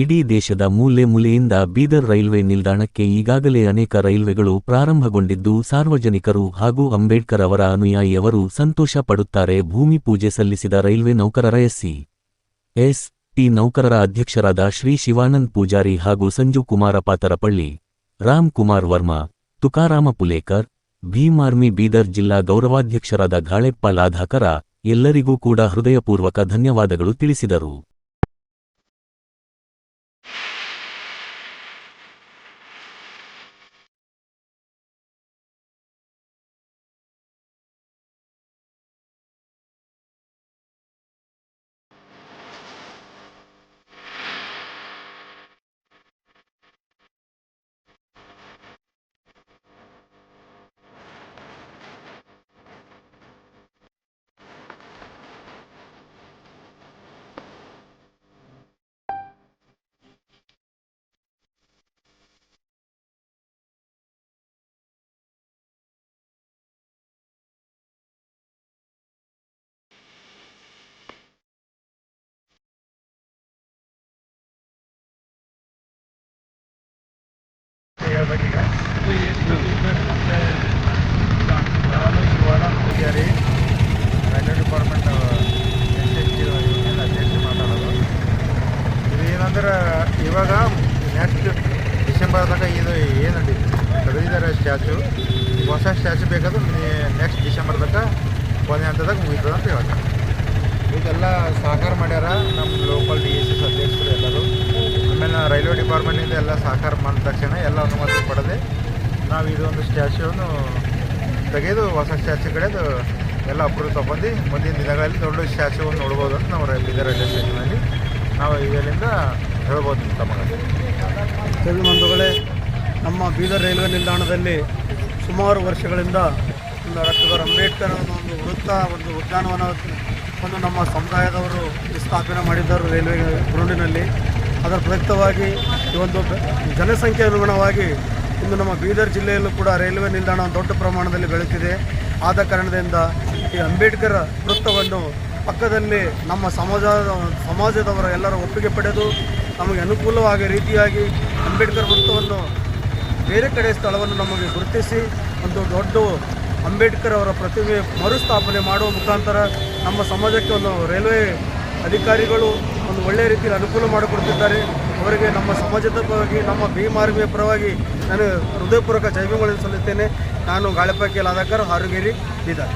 ಇಡೀ ದೇಶದ ಮೂಲೆ ಮೂಲೆಯಿಂದ ಬೀದರ್ ರೈಲ್ವೆ ನಿಲ್ದಾಣಕ್ಕೆ ಈಗಾಗಲೇ ಅನೇಕ ರೈಲ್ವೆಗಳು ಪ್ರಾರಂಭಗೊಂಡಿದ್ದು ಸಾರ್ವಜನಿಕರು ಹಾಗೂ ಅಂಬೇಡ್ಕರ್ ಅವರ ಅನುಯಾಯಿಯವರು ಸಂತೋಷ ಪಡುತ್ತಾರೆ. ಭೂಮಿ ಪೂಜೆ ಸಲ್ಲಿಸಿದ ರೈಲ್ವೆ ನೌಕರರ ಎಸ್ಸಿ ಎಸ್ ಟಿ ನೌಕರರ ಅಧ್ಯಕ್ಷರಾದ ಶ್ರೀ ಶಿವಾನಂದ್ ಪೂಜಾರಿ ಹಾಗೂ ಸಂಜು ಕುಮಾರ ಪಾತರಪಳ್ಳಿ, ರಾಮ್ ಕುಮಾರ್ ವರ್ಮಾ, ತುಕಾರಾಮ ಪುಲೇಕರ್, ಭೀಮ್ ಆರ್ಮಿ ಬೀದರ್ ಜಿಲ್ಲಾ ಗೌರವಾಧ್ಯಕ್ಷರಾದ ಗಾಳೆಪ್ಪ ಲಾಧಾಕರ ಎಲ್ಲರಿಗೂ ಕೂಡ ಹೃದಯಪೂರ್ವಕ ಧನ್ಯವಾದಗಳು ತಿಳಿಸಿದರು. ಹೇಳ್ಬೇಕೀಗ ನಾನು Shivanand Pujari railway department S S ಅಧ್ಯಕ್ಷ ಮಾತಾಡೋದು ಇದು ಏನಂದ್ರೆ ಇವಾಗ ನೆಕ್ಸ್ಟ್ ಡಿಸೆಂಬರ್ ತನಕ ಇದು ಏನು ತೆಗೆದಿದ್ದಾರೆ ಸ್ಟ್ಯಾಚು ಹೊಸ ಸ್ಟ್ಯಾಚು ಬೇಕಾದ್ರೆ ನೆಕ್ಸ್ಟ್ ಡಿಸೆಂಬರ್ ತನಕ ಕೊನೆ ಹಂತದಾಗ ಮುಗಿತದೆ ಅಂತ ಹೇಳ್ತಾರೆ ಇದೆಲ್ಲ ಸಹಕಾರ ಮಾಡ್ಯಾರ ನಮ್ಮ ಲೋಕಲ್ ಡಿ ಎಸ್ ಎಸ್ ಅಧ್ಯಕ್ಷರು ಎಲ್ಲರೂ ರೈಲ್ವೆ ಡಿಪಾರ್ಟ್ಮೆಂಟಿಂದ ಎಲ್ಲ ಸಹಕಾರ ಮಾಡಿದ ತಕ್ಷಣ ಎಲ್ಲ ಅನುಮತಿ ಪಡೆದೆ ನಾವು ಇದೊಂದು ಸ್ಟ್ಯಾಚ್ಯೂವನ್ನು ತೆಗೆದು ಹೊಸ ಸ್ಟ್ಯಾಚ್ಯೂ ಕಡೆದು ಎಲ್ಲ ಅಪ್ರೂವ್ ತಗೊಂಡು ಮುಂದಿನ ದಿನಗಳಲ್ಲಿ ದೊಡ್ಡ ಸ್ಟ್ಯಾಚ್ಯೂವನ್ನು ನೋಡ್ಬೋದು ಅಂತ ನಾವು ಬೀದರ್ ರೈಲ್ವೆ ಸ್ಟೇಷನಲ್ಲಿ ನಾವು ಇದರಿಂದ ಹೇಳ್ಬೋದು ತಮಗೆ ಬಂಧುಗಳೇ, ನಮ್ಮ ಬೀದರ್ ರೈಲ್ವೆ ನಿಲ್ದಾಣದಲ್ಲಿ ಸುಮಾರು ವರ್ಷಗಳಿಂದ ಡಾಕ್ಟರ್ ಅಂಬೇಡ್ಕರ್ ಒಂದು ವೃತ್ತ, ಒಂದು ಉದ್ಯಾನವನ, ಒಂದು ನಮ್ಮ ಸಮುದಾಯದವರು ಸ್ಥಾಪನೆ ಮಾಡಿದ್ದರು ರೈಲ್ವೆ ಗ್ರೌಂಡಿನಲ್ಲಿ ಅದರ ಪ್ರಯುಕ್ತವಾಗಿ ಈ ಒಂದು ಜನಸಂಖ್ಯೆ ಅನುಗುಣವಾಗಿ ಇಂದು ನಮ್ಮ ಬೀದರ್ ಜಿಲ್ಲೆಯಲ್ಲೂ ಕೂಡ ರೈಲ್ವೆ ನಿಲ್ದಾಣ ದೊಡ್ಡ ಪ್ರಮಾಣದಲ್ಲಿ ಬೆಳೆಯುತ್ತಿದೆ ಆದ ಕಾರಣದಿಂದ ಈ ಅಂಬೇಡ್ಕರ್ ವೃತ್ತವನ್ನು ಪಕ್ಕದಲ್ಲಿ ನಮ್ಮ ಸಮಾಜದ ಸಮಾಜದವರ ಎಲ್ಲರ ಒಪ್ಪಿಗೆ ಪಡೆದು ನಮಗೆ ಅನುಕೂಲವಾಗ ರೀತಿಯಾಗಿ ಅಂಬೇಡ್ಕರ್ ವೃತ್ತವನ್ನು ಬೇರೆ ಕಡೆ ಸ್ಥಳವನ್ನು ನಮಗೆ ಗುರುತಿಸಿ ಒಂದು ದೊಡ್ಡ ಅಂಬೇಡ್ಕರ್ ಅವರ ಪ್ರತಿಮೆ ಮರುಸ್ಥಾಪನೆ ಮಾಡುವ ಮುಖಾಂತರ ನಮ್ಮ ಸಮಾಜಕ್ಕೆ ಒಂದು ರೈಲ್ವೆ ಅಧಿಕಾರಿಗಳು ಒಂದು ಒಳ್ಳೆಯ ರೀತಿಯಲ್ಲಿ ಅನುಕೂಲ ಮಾಡಿಕೊಡ್ತಿದ್ದಾರೆ. ಅವರಿಗೆ ನಮ್ಮ ಸಮಾಜದ ಪರವಾಗಿ ನಮ್ಮ ಭೀಮ್ ಆರ್ಮಿಯ ಪರವಾಗಿ ನಾನು ಹೃದಯಪೂರ್ವಕ ಜೈವಿಗಳನ್ನು ಸಲ್ಲುತ್ತೇನೆ ನಾನು ಗಾಳಿಪಾಕಿ ಲಾದಾಕರ್, ಹಾರುಗೇರಿ, ಬೀದರ್.